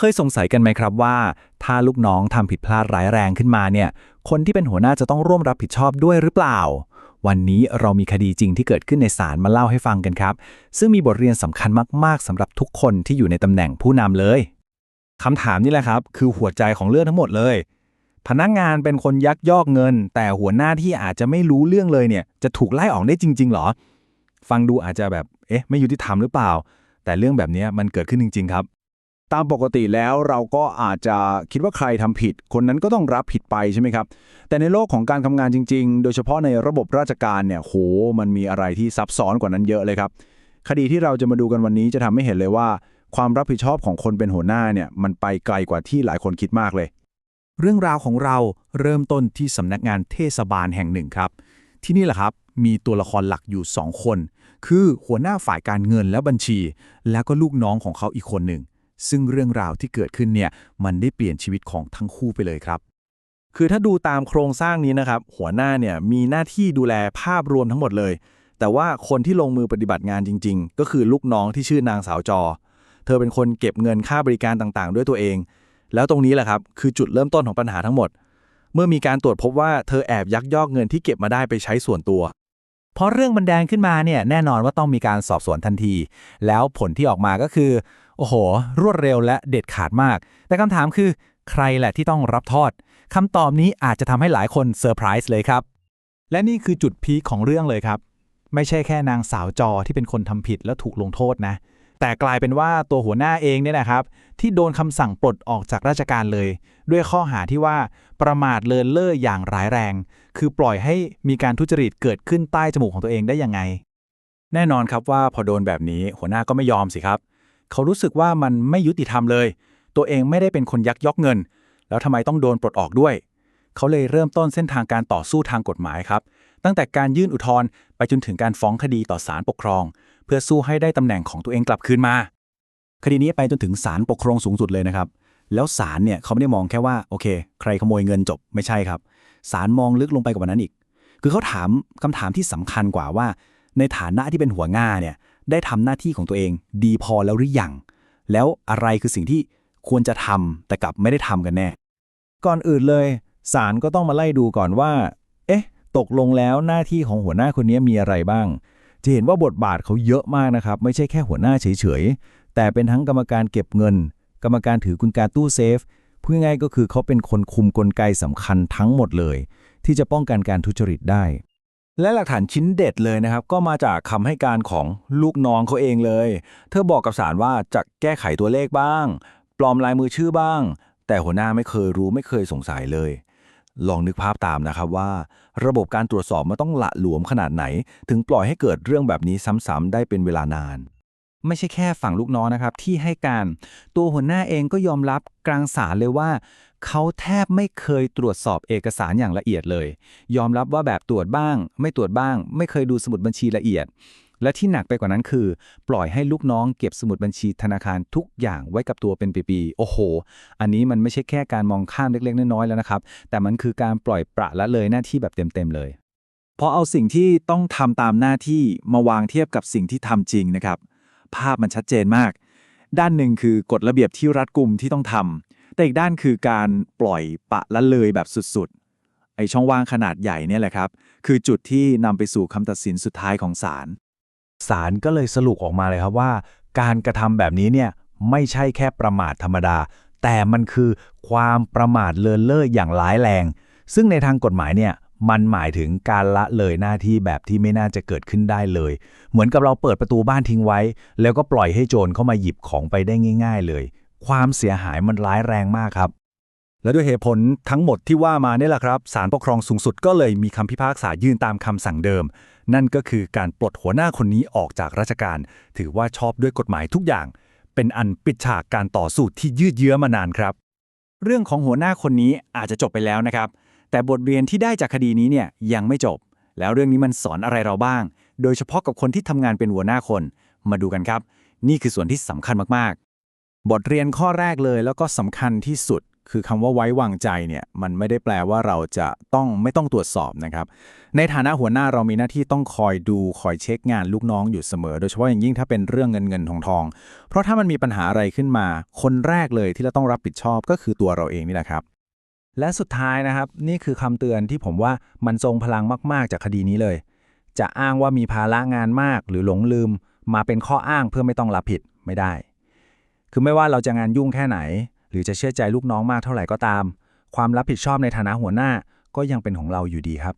เคยสงสัยกันไหมครับว่า ถ้าลูกน้องทำผิดพลาดร้ายแรงขึ้นมาเนี่ย คนที่เป็นหัวหน้าจะต้องร่วมรับผิดชอบด้วยหรือเปล่า วันนี้เรามีคดีจริงที่เกิดขึ้นในศาลมาเล่าให้ฟังกันครับ ซึ่งมีบทเรียนสำคัญมาก ๆสำหรับทุกคนที่อยู่ในตำแหน่งผู้นำเลยคำถามนี่แหละครับ คือหัวใจของเรื่องทั้งหมดเลย พนักงานเป็นคนยักยอกเงิน แต่หัวหน้าที่อาจจะไม่รู้เรื่องเลยเนี่ย จะถูกไล่ออกได้จริง ๆ หรอ ฟังดูอาจจะแบบ เอ๊ะ ไม่ยุติธรรมหรือเปล่า แต่เรื่องแบบนี้มันเกิดขึ้นจริง ๆ ครับ ตามปกติแล้วเราก็อาจจะคิดว่าใครทำผิด คนนั้นก็ต้องรับผิดไปใช่ไหมครับ แต่ในโลกของการทำงานจริง ๆ โดยเฉพาะในระบบราชการเนี่ยโหมันมีอะไรที่ซับซ้อนกว่านั้นเยอะเลยครับ คดีที่เราจะมาดูกันวันนี้จะทำให้เห็นเลยว่า ความรับผิดชอบของคนเป็นหัวหน้าเนี่ยมันไปไกลกว่าที่หลายคนคิดมากเลย เรื่องราวของเราเริ่มต้นที่สำนักงานเทศบาลแห่งหนึ่งครับ ที่นี่แหละครับมีตัวละครหลักอยู่ 2 คน คือหัวหน้าฝ่ายการเงินและบัญชี แล้วก็ลูกน้องของเขาอีกคนหนึ่ง ซึ่งเรื่องราวที่เกิดขึ้นเนี่ยมันได้เปลี่ยนชีวิตของทั้งคู่ไปเลยครับคือถ้าดูตามโครงสร้างนี้นะครับ หัวหน้าเนี่ยมีหน้าที่ดูแลภาพรวมทั้งหมดเลย แต่ว่าคนที่ลงมือปฏิบัติงานจริง ๆ ก็คือลูกน้องที่ชื่อนางสาวจอ เธอเป็นคนเก็บเงินค่าบริการต่างๆ ด้วยตัวเอง แล้วตรงนี้แหละครับ คือจุดเริ่มต้นของปัญหาทั้งหมด เมื่อมีการตรวจพบว่าเธอแอบยักยอกเงินที่เก็บมาได้ไปใช้ส่วนตัวพอเรื่องมันแดงขึ้นมาเนี่ยแน่นอนว่าต้องมีการสอบสวนทันที แล้วผลที่ออกมาก็คือ โอ้โห รวดเร็วและเด็ดขาดมาก แต่คำถามคือ ใครแหละที่ต้องรับโทษคำตอบนี้อาจจะทำให้หลายคนเซอร์ไพรส์เลยครับ และนี่คือจุดพีคของเรื่องเลยครับ ไม่ใช่แค่นางสาวจอที่เป็นคนทำผิดแล้วถูกลงโทษนะ แต่กลายเป็นว่าตัวหัวหน้าเองเนี่ยนะครับ ที่โดนคำสั่งปลดออกจากราชการเลย ด้วยข้อหาที่ว่าประมาทเลินเล่ออย่างร้ายแรง คือปล่อยให้มีการทุจริตเกิดขึ้นใต้จมูกของตัวเองได้ยังไง แน่นอนครับว่าพอโดนแบบนี้หัวหน้าก็ไม่ยอมสิครับ เขารู้สึกว่ามันไม่ยุติธรรมเลย ตัวเองไม่ได้เป็นคนยักยอกเงิน แล้วทำไมต้องโดนปลดออกด้วย เขาเลยเริ่มต้นเส้นทางการต่อสู้ทางกฎหมายครับ ตั้งแต่การยื่นอุทธรณ์ไปจนถึงการฟ้องคดีต่อศาลปกครอง เพื่อสู้ให้ได้ตำแหน่งของตัวเองกลับคืนมา คดีนี้ไปจนถึงศาลปกครองสูงสุดเลยนะครับ แล้วศาลเนี่ยเขาไม่ได้มองแค่ว่าโอเค ใครขโมยเงินจบไม่ใช่ครับศาลมองลึกลงไปกว่านั้นอีก คือเขาถามคำถามที่สำคัญกว่าว่า ในฐานะที่เป็นหัวง่าเนี่ย ได้ทำหน้าที่ของตัวเอง ดีพอแล้วหรือยัง แล้วอะไรคือสิ่งที่ควรจะทำแต่กลับไม่ได้ทำกันแน่ ก่อนอื่นเลยศาลก็ต้องมาไล่ดูก่อนว่า เอ๊ะ ตกลงแล้วหน้าที่ของหัวหน้าคนนี้มีอะไรบ้าง จะเห็นว่าบทบาทเขาเยอะมากนะครับ ไม่ใช่แค่หัวหน้าเฉยๆ แต่เป็นทั้งกรรมการเก็บเงิน กรรมการถือกุญแจตู้เซฟพูดง่ายก็คือเขาเป็นคนคุมกลไกสำคัญทั้งหมดเลย ที่จะป้องกันการทุจริตได้ และหลักฐานชิ้นเด็ดเลยนะครับ ก็มาจากคำให้การของลูกน้องเขาเองเลย เธอบอกกับศาลว่าจะแก้ไขตัวเลขบ้าง ปลอมลายมือชื่อบ้าง แต่หัวหน้าไม่เคยรู้ไม่เคยสงสัยเลย ลองนึกภาพตามนะครับว่า ระบบการตรวจสอบมันต้องละหลวมขนาดไหน ถึงปล่อยให้เกิดเรื่องแบบนี้ซ้ำๆได้เป็นเวลานาน ไม่ใช่แค่ฝั่งลูกน้องนะครับที่ให้การ ตัวหัวหน้าเองก็ยอมรับกลางศาลเลยว่า เขาแทบไม่เคยตรวจสอบเอกสารอย่างละเอียดเลย ยอมรับว่าแบบตรวจบ้าง ไม่ตรวจบ้าง ไม่เคยดูสมุดบัญชีละเอียด และที่หนักไปกว่านั้นคือ ปล่อยให้ลูกน้องเก็บสมุดบัญชีธนาคารทุกอย่างไว้กับตัวเป็นปีๆโอ้โห อันนี้มันไม่ใช่แค่การมองข้ามเล็กๆน้อยๆแล้วนะครับ แต่มันคือการปล่อยปละละเลยหน้าที่แบบเต็มๆเลยพอเอาสิ่งที่ต้องทำตามหน้าที่มาวางเทียบกับสิ่งที่ทำจริงนะครับ ภาพมันชัดเจนมาก ด้านหนึ่งคือกฎระเบียบที่รัดกุมที่ต้องทำ แต่อีกด้านคือการปล่อยปะละเลยแบบสุดๆ ไอช่องว่างขนาดใหญ่เนี่ยแหละครับ คือจุดที่นำไปสู่คำตัดสินสุดท้ายของศาลศาลก็เลยสรุปออกมาเลยครับว่า การกระทำแบบนี้เนี่ยไม่ใช่แค่ประมาทธรรมดา แต่มันคือความประมาทเลินเล่ออย่างร้ายแรง ซึ่งในทางกฎหมายเนี่ยมันหมายถึงการละเลยหน้าที่แบบที่ไม่น่าจะเกิดขึ้นได้เลย เหมือนกับเราเปิดประตูบ้านทิ้งไว้ แล้วก็ปล่อยให้โจรเข้ามาหยิบของไปได้ง่าย ๆ เลย ความเสียหายมันร้ายแรงมากครับ และด้วยเหตุผลทั้งหมดที่ว่ามาเนี่ยแหละครับศาลปกครองสูงสุดก็เลยมีคำพิพากษายื่นตามคำสั่งเดิม นั่นก็คือการปลดหัวหน้าคนนี้ออกจากราชการ ถือว่าชอบด้วยกฎหมายทุกอย่าง เป็นอันปิดฉากการต่อสู้ที่ยืดเยื้อมานานครับ เรื่องของหัวหน้าคนนี้อาจจะจบไปแล้วนะครับ แต่บทเรียนที่ได้จากคดีนี้เนี่ยยังไม่จบ แล้วเรื่องนี้มันสอนอะไรเราบ้าง โดยเฉพาะกับคนที่ทำงานเป็นหัวหน้าคน มาดูกันครับ นี่คือส่วนที่สำคัญมากๆ บทเรียนข้อแรกเลยแล้วก็สำคัญที่สุด คือคำว่าไว้วางใจเนี่ยมันไม่ได้แปลว่าเราจะต้องไม่ต้องตรวจสอบนะครับ ในฐานะหัวหน้าเรามีหน้าที่ต้องคอยดูคอยเช็คงานลูกน้องอยู่เสมอ โดยเฉพาะอย่างยิ่งถ้าเป็นเรื่องเงินเงินทองทอง เพราะถ้ามันมีปัญหาอะไรขึ้นมา คนแรกเลยที่เราต้องรับผิดชอบก็คือตัวเราเองนี่แหละครับ และสุดท้ายนะครับ นี่คือคำเตือนที่ผมว่ามันทรงพลังมาก ๆ จากคดีนี้เลย จะอ้างว่ามีภาระงานมากหรือหลงลืม มาเป็นข้ออ้างเพื่อไม่ต้องรับผิดไม่ได้ คือไม่ว่าเราจะงานยุ่งแค่ไหน หรือจะเชื่อใจลูกน้องมากเท่าไหร่ก็ตาม ความรับผิดชอบในฐานะหัวหน้าก็ยังเป็นของเราอยู่ดีครับ